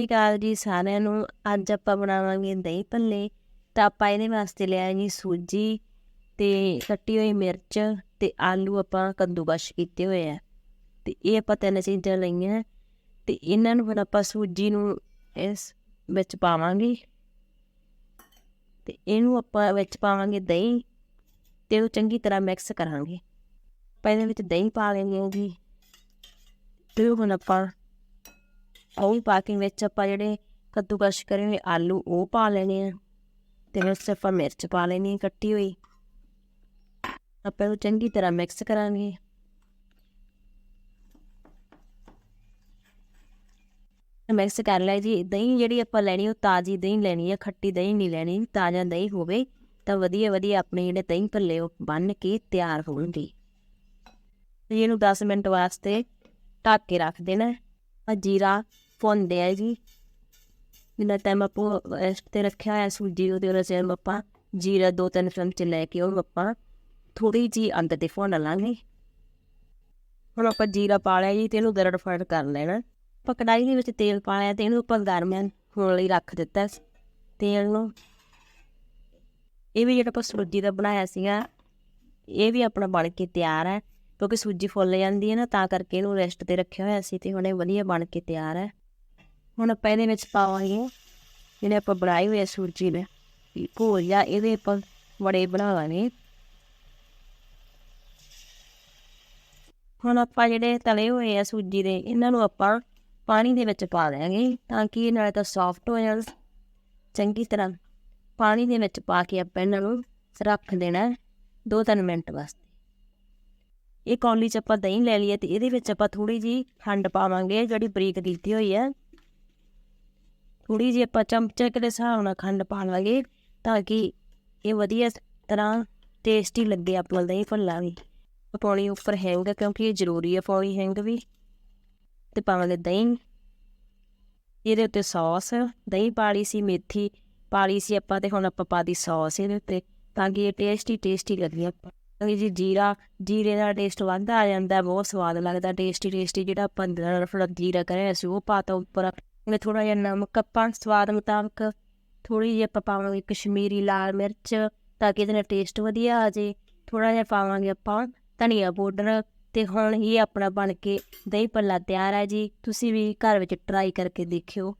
ਸਤਿ ਸ਼੍ਰੀ ਅਕਾਲ ਜੀ ਸਾਰਿਆਂ ਨੂੰ, ਅੱਜ ਆਪਾਂ ਬਣਾਵਾਂਗੇ ਦਹੀਂ ਭੱਲੇ, ਤਾਂ ਆਪਾਂ ਇਹਦੇ ਵਾਸਤੇ ਲਿਆ ਜੀ ਸੂਜੀ ਤੇ ਕੱਟੀ ਹੋਈ ਮਿਰਚ ਤੇ ਆਲੂ ਆਪਾਂ ਕੱਦੂਕਸ਼ ਕੀਤੇ ਹੋਏ ਆ। ਤੇ ਇਹ ਆਪਾਂ ਤਿੰਨ ਚੀਜ਼ਾਂ ਲਈਆਂ, ਤੇ ਇਹਨਾਂ ਨੂੰ ਫਿਰ ਆਪਾਂ ਸੂਜੀ ਨੂੰ ਇਸ ਵਿੱਚ ਪਾਵਾਂਗੇ। ਤੇ ਇਹਨੂੰ ਆਪਾਂ ਵਿੱਚ ਪਾਵਾਂਗੇ ਦਹੀਂ ਤੇ ਉਹ ਚੰਗੀ ਤਰ੍ਹਾਂ ਮਿਕਸ ਕਰਾਂਗੇ। ਆਪਾਂ ਇਹਦੇ ਵਿੱਚ ਦਹੀਂ ਪਾ ਲੈਣੀ ਹੈ ਜੀ। ਤੇ ਹੁਣ ਆਪਾਂ ਉਹ ਵੀ ਪਾ ਕੇ ਵਿੱਚ ਆਪਾਂ ਜਿਹੜੇ ਕੱਦੂਕਸ਼ ਕਰੇ ਹੋਏ ਆਲੂ ਉਹ ਪਾ ਲੈਣੇ ਆ ਤੇ ਵਿੱਚ ਆਪਾਂ ਮਿਰਚ ਪਾ ਲੈਣੀ ਹੈ ਕੱਟੀ ਹੋਈ। ਆਪਾਂ ਉਹ ਚੰਗੀ ਤਰ੍ਹਾਂ ਮਿਕਸ ਕਰਾਂਗੇ। ਮਿਕਸ ਕਰ ਲਿਆ ਜੀ, ਦਹੀਂ ਜਿਹੜੀ ਆਪਾਂ ਲੈਣੀ ਉਹ ਤਾਜ਼ੀ ਦਹੀਂ ਲੈਣੀ ਹੈ ਖੱਟੀ ਦਹੀਂ ਨਹੀਂ ਲੈਣੀ, ਤਾਜ਼ਾ ਦਹੀਂ ਹੋਵੇ ਤਾਂ ਵਧੀਆ ਵਧੀਆ ਆਪਣੇ ਜਿਹੜੇ ਦਹੀਂ ਭੱਲੇ ਉਹ ਬੰਨ ਕੇ ਤਿਆਰ ਹੋਣਗੇ। ਤੇ ਇਹਨੂੰ 10 ਮਿੰਟ ਵਾਸਤੇ ਢੱਕ ਕੇ ਰੱਖ ਦੇਣਾ। ਜੀਰਾ ਭੁੰਨਦੇ ਆ ਜੀ। ਜਿੰਨਾ ਟਾਈਮ ਆਪਾਂ ਰੈਸਟ ਤੇ ਰੱਖਿਆ ਹੋਇਆ ਸੂਜੀ ਉਹਦੇ ਉਹਦੇ ਚ ਆਪਾਂ ਜੀਰਾ ਦੋ ਤਿੰਨ ਚਮਚੇ ਲੈ ਕੇ ਉਹ ਆਪਾਂ ਥੋੜੀ ਜੀ ਅੰਦਰ ਤੇ ਭੁੰਨ ਲਾਂਗੇ। ਹੁਣ ਆਪਾਂ ਜੀਰਾ ਪਾ ਲਿਆ ਜੀ ਤੇ ਇਹਨੂੰ ਗਰੜ ਫੜ ਕਰ ਲੈਣਾ। ਆਪਾਂ ਕੜਾਈ ਦੇ ਵਿੱਚ ਤੇਲ ਪਾ ਲਿਆ ਤੇ ਇਹਨੂੰ ਆਪਾਂ ਗਰਮ ਹੋਣ ਲਈ ਰੱਖ ਦਿੱਤਾ। ਤੇਲ ਨੂੰ ਇਹ ਵੀ ਜਿਹੜਾ ਆਪਾਂ ਸੂਜੀ ਦਾ ਬਣਾਇਆ ਸੀਗਾ, ਇਹ ਵੀ ਆਪਣਾ ਬਣ ਕੇ ਤਿਆਰ ਹੈ। ਕਿਉਂਕਿ ਸੂਜੀ ਫੁੱਲ ਜਾਂਦੀ ਹੈ ਨਾ, ਤਾਂ ਕਰਕੇ ਇਹਨੂੰ ਰੈਸਟ ਤੇ ਰੱਖਿਆ ਹੋਇਆ ਸੀ ਤੇ ਹੁਣ ਇਹ ਵਧੀਆ ਬਣ ਕੇ ਤਿਆਰ ਹੈ। ਹੁਣ ਆਪਾਂ ਇਹਦੇ ਵਿੱਚ ਪਾਵਾਂਗੇ ਜਿਹੜੇ ਆਪਾਂ ਬਣਾਏ ਹੋਏ ਆ ਸੂਜੀ ਦੇ ਘੋਲ ਜਾਂ ਇਹਦੇ ਆਪਾਂ ਬੜੇ ਬਣਾਵਾਂਗੇ। ਹੁਣ ਆਪਾਂ ਜਿਹੜੇ ਤਲੇ ਹੋਏ ਆ ਸੂਜੀ ਦੇ, ਇਹਨਾਂ ਨੂੰ ਆਪਾਂ ਪਾਣੀ ਦੇ ਵਿੱਚ ਪਾ ਦਿਆਂਗੇ, ਤਾਂ ਕਿ ਇਹ ਨਾਲੇ ਤਾਂ ਸੌਫਟ ਹੋ ਜਾਣ। ਚੰਗੀ ਤਰ੍ਹਾਂ ਪਾਣੀ ਦੇ ਵਿੱਚ ਪਾ ਕੇ ਆਪਾਂ ਇਹਨਾਂ ਨੂੰ ਰੱਖ ਦੇਣਾ ਦੋ ਤਿੰਨ ਮਿੰਟ ਵਾਸਤੇ। ਇਹ ਕੌਲੀ ਚ ਆਪਾਂ ਦਹੀਂ ਲੈ ਲਈਏ ਤੇ ਇਹਦੇ ਵਿੱਚ ਆਪਾਂ ਥੋੜੀ ਜੀ ਖੰਡ ਪਾਵਾਂਗੇ ਜਿਹੜੀ ਬਰੀਕ ਕੀਤੀ ਹੋਈ ਹੈ। ਥੋੜੀ ਜੀ ਆਪਾਂ ਚਮਚੇ ਦੇ ਹਿਸਾਬ ਨਾਲ ਖੰਡ ਪਾ ਲਾਂਗੇ ਤਾਂ ਕਿ ਇਹ ਵਧੀਆ ਤਰ੍ਹਾਂ ਟੇਸਟੀ ਲੱਗੇ ਆਪਣਾ ਦਹੀਂ ਭੱਲਾ ਵੀ। ਪਾਉਣੀ ਉੱਪਰ ਹੈਂਗ ਕਿਉਂਕਿ ਇਹ ਜ਼ਰੂਰੀ ਹੈ ਪਾਉਣੀ ਹੈਂਗ ਵੀ। ਤੇ ਪਾਵਾਂਗੇ ਦਹੀਂ। ਇਹਦੇ ਉੱਤੇ ਸੌਸ ਦਹੀਂ ਪਾਲੀ ਸੀ, ਮੇਥੀ ਪਾਲੀ ਸੀ ਆਪਾਂ ਤੇ ਹੁਣ ਆਪਾਂ ਪਾ ਦੀ ਸੌਸ ਇਹਦੇ ਉੱਤੇ ਤਾਂ ਕਿ ਇਹ ਟੇਸਟੀ ਟੇਸਟੀ ਲੱਗੇ ਆਪਾਂ। ਕਿਉਂਕਿ ਜੀ ਜੀਰਾ, ਜੀਰੇ ਦਾ ਟੇਸਟ ਵੱਧ ਆ ਜਾਂਦਾ, ਬਹੁਤ ਸਵਾਦ ਲੱਗਦਾ ਟੇਸਟੀ ਟੇਸਟੀ ਜਿਹੜਾ ਆਪਾਂ ਰਫੜਾ ਜੀਰਾ ਕਰਿਆ ਸੀ, ਉਹ ਪਾਤਾ ਉੱਪਰ। ਮੈਂ ਥੋੜਾ ਜਿਹਾ ਨਮਕ, ਆਪਾਂ ਸਵਾਦ ਮੁਤਾਬਕ ਥੋੜੀ ਜਿਹੀ ਆਪਾਂ ਪਾਵਾਂਗੇ ਕਸ਼ਮੀਰੀ ਲਾਲ ਮਿਰਚ, ਤਾਂ ਕਿ ਇਹਦੇ ਨਾਲ ਟੇਸਟ ਵਧੀਆ ਆ ਜੇ ਥੋੜਾ ਜਿਹਾ ਪਾਵਾਂਗੇ ਆਪਾਂ ਧਨੀਆ ਪਾਊਡਰ ਤੇ ਹੁਣ ਇਹ ਆਪਣਾ ਬਣ ਕੇ ਦਹੀਂ ਭੱਲਾ ਤਿਆਰ ਹੈ ਜੀ। ਤੁਸੀਂ ਵੀ ਘਰ ਵਿੱਚ ਟਰਾਈ ਕਰਕੇ ਦੇਖਿਓ।